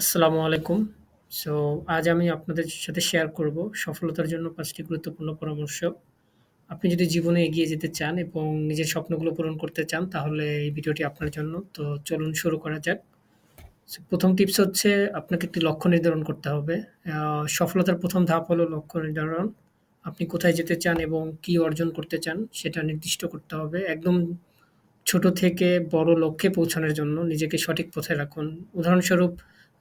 আসসালামু আলাইকুম। সো আজ আমি আপনাদের সাথে শেয়ার করব সফলতার জন্য পাঁচটি গুরুত্বপূর্ণ পরামর্শ। আপনি যদি জীবনে এগিয়ে যেতে চান এবং নিজের স্বপ্নগুলো পূরণ করতে চান, তাহলে এই ভিডিওটি আপনার জন্য। তো চলুন শুরু করা যাক। ১ম টিপস হচ্ছে আপনাকে একটি লক্ষ্য নির্ধারণ করতে হবে। সফলতার প্রথম ধাপ হলো লক্ষ্য নির্ধারণ। আপনি কোথায় যেতে চান এবং কি অর্জন করতে চান, সেটা নির্দিষ্ট করতে হবে। একদম ছোট থেকে বড় লক্ষ্যে পৌঁছানোর জন্য নিজেকে সঠিক পথে রাখুন। উদাহরণস্বরূপ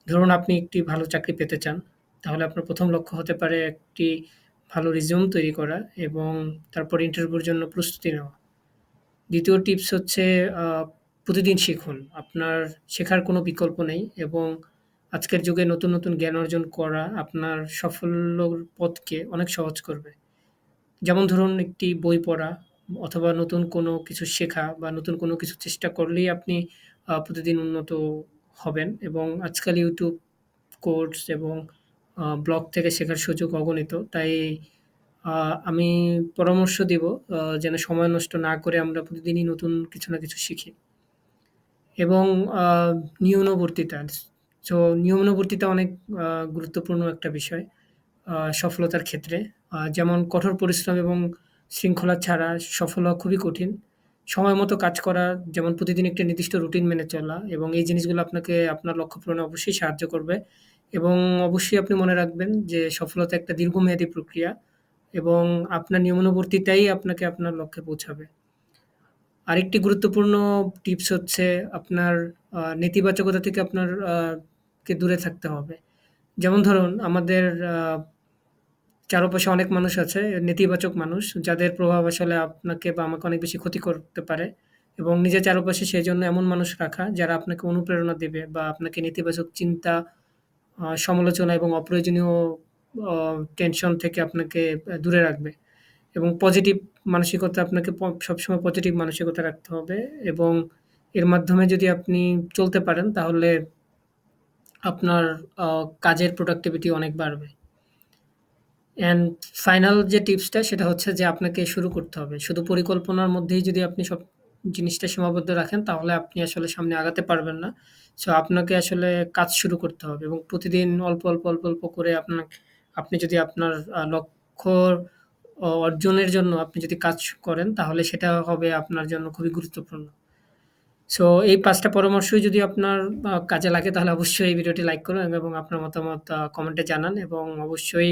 ধরুন আপনি একটি ভালো চাকরি পেতে চান। তাহলে আপনার প্রথম লক্ষ্য হতে পারে একটি ভালো রিজিউম তৈরি করা এবং তারপর ইন্টারভিউর জন্য প্রস্তুতি নেওয়া। দ্বিতীয় টিপস হচ্ছে প্রতিদিন শিখুন। আপনার শেখার কোনো বিকল্প নেই এবং আজকের যুগে নতুন, নতুন জ্ঞান অর্জন করা আপনার সাফল্যর পথকে অনেক সহজ করবে। যেমন ধরুন একটি বই পড়া অথবা নতুন কোনো কিছু শেখা বা নতুন কোনো কিছু চেষ্টা করলেই আপনি প্রতিদিন উন্নত হবেন এবং আজকাল ইউটিউব কোর্স এবং ব্লগ থেকে শেখার সুযোগ অগণিত। তাই আমি পরামর্শ দিব যেন সময় নষ্ট না করে আমরা প্রতিদিনই নতুন কিছু না কিছু শিখি। এবং নিয়মানুবর্তিতা। সো নিয়মানুবর্তিতা অনেক গুরুত্বপূর্ণ একটা বিষয় সফলতার ক্ষেত্রে। যেমন কঠোর পরিশ্রম এবং শৃঙ্খলা ছাড়া সফল হওয়া খুবই কঠিন। সময় মতো কাজ করা, যেমন প্রতিদিন একটি নির্দিষ্ট রুটিন মেনে চলা এবং এই জিনিসগুলো আপনাকে আপনার লক্ষ্য পূরণে অবশ্যই সাহায্য করবে এবং অবশ্যই আপনি মনে রাখবেন যে সফলতা একটা দীর্ঘমেয়াদী প্রক্রিয়া এবং আপনার নিয়মানুবর্তিতাই আপনাকে আপনার লক্ষ্যে পৌঁছাবে। আরেকটি গুরুত্বপূর্ণ টিপস হচ্ছে আপনার নেতিবাচকতা থেকে আপনার কে দূরে থাকতে হবে। যেমন ধরুন আমাদের চারপাশে অনেক মানুষ আছে, নেতিবাচক মানুষ যাদের প্রভাব আসলে আপনাকে বা আমাকে অনেক বেশি ক্ষতি করতে পারে এবং নিজের চারপাশে সেজন্য এমন মানুষ রাখা যারা আপনাকে অনুপ্রেরণা দেবে বা আপনাকে নেতিবাচক চিন্তা, সমালোচনা এবং অপ্রয়োজনীয় টেনশন থেকে আপনাকে দূরে রাখবে এবং পজিটিভ মানসিকতা আপনাকে প সবসময় পজিটিভ মানসিকতা রাখতে হবে এবং এর মাধ্যমে যদি আপনি চলতে পারেন তাহলে আপনার কাজের প্রোডাক্টিভিটি অনেক বাড়বে। অ্যান্ড ফাইনাল যে টিপসটা সেটা হচ্ছে যে আপনাকে শুরু করতে হবে। শুধু পরিকল্পনার মধ্যেই যদি আপনি সব জিনিসটা সীমাবদ্ধ রাখেন তাহলে আপনি আসলে সামনে আগাতে পারবেন না। সো আপনাকে আসলে কাজ শুরু করতে হবে এবং প্রতিদিন অল্প, অল্প, অল্প, অল্প করে আপনার আপনি যদি আপনার লক্ষ্য অর্জনের জন্য আপনি যদি কাজ করেন তাহলে সেটা হবে আপনার জন্য খুবই গুরুত্বপূর্ণ। সো এই ৫ টা পরামর্শই যদি আপনার কাজে লাগে তাহলে অবশ্যই এই ভিডিওটি লাইক করুন এবং আপনার মতামত কমেন্টে জানান এবং অবশ্যই